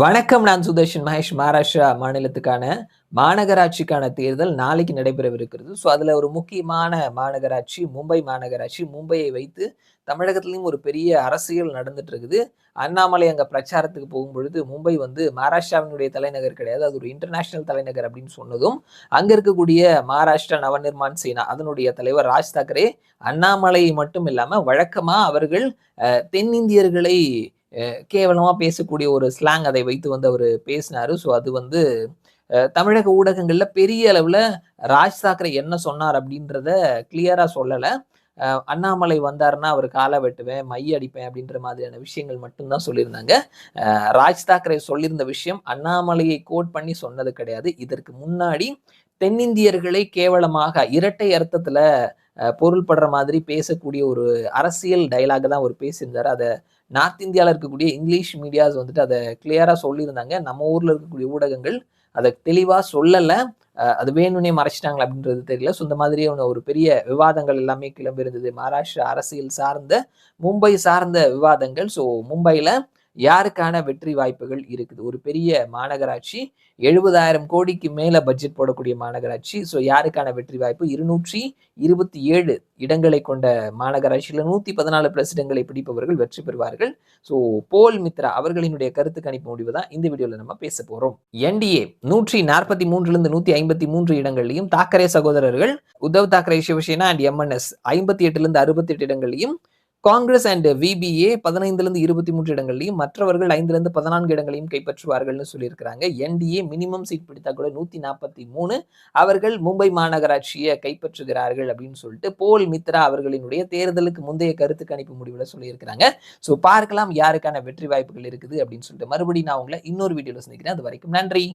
வணக்கம் நான் சுதர்ஷன் மகேஷ். மகாராஷ்டிரா மாநிலத்துக்கான மாநகராட்சிக்கான தேர்தல் நாளைக்கு நடைபெறவிருக்கிறது. ஸோ அதில் ஒரு முக்கியமான மாநகராட்சி மும்பை மாநகராட்சி. மும்பையை வைத்து தமிழகத்திலையும் ஒரு பெரிய அரசியல் நடந்துட்டு இருக்குது அண்ணாமலை அங்கே பிரச்சாரத்துக்கு போகும்பொழுது மும்பை வந்து மகாராஷ்டிராவினுடைய தலைநகர் கிடையாது. அது ஒரு இன்டர்நேஷனல் தலைநகர் அப்படின்னு சொன்னதும் அங்கே இருக்கக்கூடிய மகாராஷ்டிரா நவநிர்மாண் சேனா அதனுடைய தலைவர் ராஜ் தாக்கரே அண்ணாமலை மட்டும் இல்லாமல் வழக்கமாக அவர்கள் தென்னிந்தியர்களை கேவலமாக பேசக்கூடிய ஒரு ஸ்லாங் அதை வைத்து வந்து அவர் பேசினாரு. ஸோ அது வந்து தமிழக ஊடகங்களில் பெரிய அளவில் ராஜ் தாக்கரே என்ன சொன்னார் அப்படின்றத கிளியராக சொல்லலை. அண்ணாமலை வந்தாருன்னா அவர் காலை வெட்டுவேன் மைய அடிப்பேன் அப்படின்ற மாதிரியான விஷயங்கள் மட்டும்தான் சொல்லியிருந்தாங்க. ராஜ் தாக்கரே சொல்லியிருந்த விஷயம் அண்ணாமலையை கோட் பண்ணி சொன்னது கிடையாது. இதற்கு முன்னாடி தென்னிந்தியர்களை கேவலமாக இரட்டை அர்த்தத்தில் பொருள்படுற மாதிரி பேசக்கூடிய ஒரு அரசியல் டைலாக தான் அவர் பேசியிருந்தார். அதை நார்த் இந்தியாவில் இருக்கக்கூடிய இங்கிலீஷ் மீடியாஸ் வந்துட்டு அதை கிளியராக சொல்லியிருந்தாங்க. நம்ம ஊரில் இருக்கக்கூடிய ஊடகங்கள் அதை தெளிவாக சொல்லலை. அது வேணும்னே மறைச்சிட்டாங்களா அப்படின்றது தெரியல. ஸோ இந்த மாதிரியான ஒரு பெரிய விவாதங்கள் எல்லாமே கிளம்பியிருந்தது. மகாராஷ்டிரா அரசியல் சார்ந்த மும்பை சார்ந்த விவாதங்கள். ஸோ மும்பையில் யாருக்கான வெற்றி வாய்ப்புகள் இருக்குது? ஒரு பெரிய மாநகராட்சி எழுபதாயிரம் கோடிக்கு மேல பட்ஜெட் போடக்கூடிய மாநகராட்சி. ஸோ யாருக்கான வெற்றி வாய்ப்பு? இருநூற்றி இருபத்தி ஏழு இடங்களை கொண்ட மாநகராட்சியில் நூத்தி பதினாலு பிளஸ் இடங்களை பிடிப்பவர்கள் வெற்றி பெறுவார்கள். ஸோ போல் மித்ரா அவர்களினுடைய கருத்து கணிப்பு முடிவு தான் இந்த வீடியோவில் நம்ம பேச போறோம். என்டிஏ நூற்றி நாற்பத்தி மூன்றிலிருந்து நூத்தி ஐம்பத்தி மூன்று இடங்கள்லையும் தாக்கரே சகோதரர்கள் உத்தவ் தாக்கரே சிவசேனா அண்ட் எம்என்எஸ் ஐம்பத்தி எட்டுலேருந்து அறுபத்தி எட்டு இடங்களையும் காங்கிரஸ் அண்ட் விபிஏ பதினைந்துலேருந்து இருபத்தி மூன்று இடங்களையும் மற்றவர்கள் ஐந்துலேருந்து பதினான்கு இடங்களையும் கைப்பற்றுவார்கள்னு சொல்லியிருக்கிறாங்க. என்டிஏ மினிமம் சீட் பிடித்தா கூட நூற்றி நாற்பத்தி மூணு அவர்கள் மும்பை மாநகராட்சியை கைப்பற்றுகிறார்கள் அப்படின்னு சொல்லிட்டு போல் மித்ரா அவர்களினுடைய தேர்தலுக்கு முந்தைய கருத்து கணிப்பு முடிவில் சொல்லியிருக்கிறாங்க. ஸோ பார்க்கலாம் யாருக்கான வெற்றி வாய்ப்புகள் இருக்குது அப்படின்னு சொல்லிட்டு மறுபடியும் நான் உங்களை இன்னொரு வீடியோவில் சந்திக்கிறேன். அது வரைக்கும் நன்றி.